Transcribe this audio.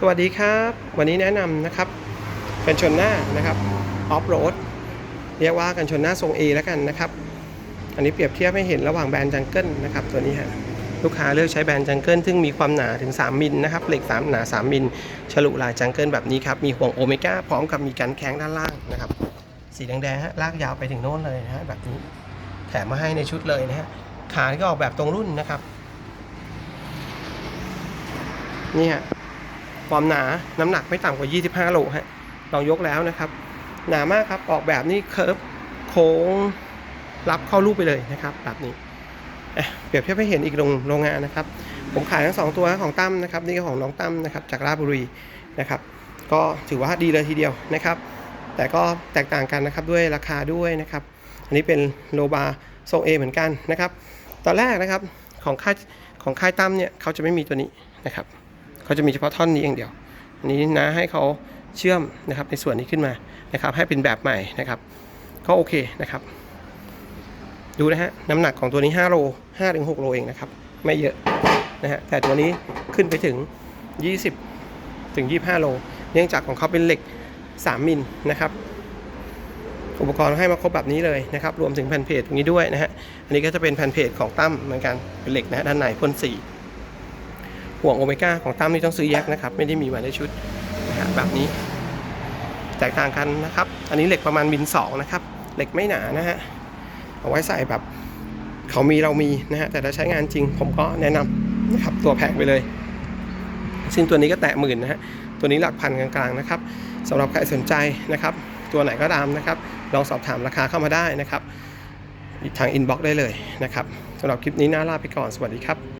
สวัสดีครับ วันนี้แนะนำนะครับ กันชนหน้านะครับออฟโรดเรียกว่ากันชนหน้าทรง A แล้วกันนะครับ อันนี้เปรียบเทียบให้เห็นระหว่างแบรนด์จังเกิลนะครับตัวนี้ฮะลูกค้าเลือกใช้แบรนด์จังเกิลซึ่งมีความหนาถึง 3 มิลนะครับเหล็ก 3 หนา 3 มิลฉลุลายจังเกิลแบบนี้ครับ มีห่วงโอเมก้าพร้อมกับมีกันแข้งด้านล่างนะครับ สีแดงๆฮะลากยาวไปถึงโน่นเลยนะฮะแบบนี้แถมมาให้ในชุดเลยนะฮะขาก็ออกแบบตรงรุ่นนะครับนี่ฮะ ความหนาน้ำหนักไม่ต่ำกว่า 25 โลฮะลองยกแล้วนะครับ หนามากครับออกแบบนี้เคิร์ฟโค้งรับเข้ารูปไปเลยนะครับแบบนี้เปรียบเทียบให้เห็นอีกโรงโรงงานนะครับ ผมขายทั้งสองตัวของตั้มนะครับ นี่ก็ของน้องตั้มนะครับ จากราชบุรีนะครับ ก็ถือว่าดีเลยทีเดียวนะครับ แต่ก็แตกต่างกันนะครับด้วยราคาด้วยนะครับ อันนี้เป็นโลบาทรง A เหมือนกันนะครับ ตอนแรกนะครับของค่ายของค่ายตั้มเนี่ยเขาจะไม่มีตัวนี้นะครับ เขาจะมีเฉพาะท่อนนี้อย่างเดียว อันนี้นะให้เขาเชื่อมนะครับในส่วนนี้ขึ้นมานะครับ ให้เป็นแบบใหม่นะครับ ก็โอเคนะครับ ดูนะฮะน้ำหนักของตัวนี้ 5 โล5ถึง6โลเองนะครับ ไม่เยอะนะฮะแต่ตัวนี้ขึ้นไปถึง 20 ถึง 25 โล เนื่องจากของเขาเป็นเหล็ก 3 มิลนะครับอุปกรณ์ให้มาครบแบบนี้เลยนะครับ รวมถึงแผ่นเพจตรงนี้ด้วยนะฮะ อันนี้ก็จะเป็นแผ่นเพจของตั้มเหมือนกัน เป็นเหล็กนะฮะด้านในพ่นสี ห่วงโอเมก้าของตั้มนี่ต้องซื้อแยกนะครับ ไม่ได้มีมาในชุดนะฮะแบบนี้ แตกต่างกันนะครับ อันนี้เหล็กประมาณมิลสองนะครับ เหล็กไม่หนานะฮะ เอาไว้ใส่แบบเขามีเรามีนะฮะ แต่ถ้าใช้งานจริงผมก็แนะนำนะครับ ตัวแพงไปเลย ซึ่งตัวนี้ก็แตะหมื่นนะฮะ ตัวนี้หลักพันกลางๆนะครับสำหรับใครสนใจนะครับ ตัวไหนก็ตามนะครับ ลองสอบถามราคาเข้ามาได้นะครับทางอินบ็อกซ์ได้เลยนะครับสำหรับคลิปนี้น่าลาไปก่อน สวัสดีครับ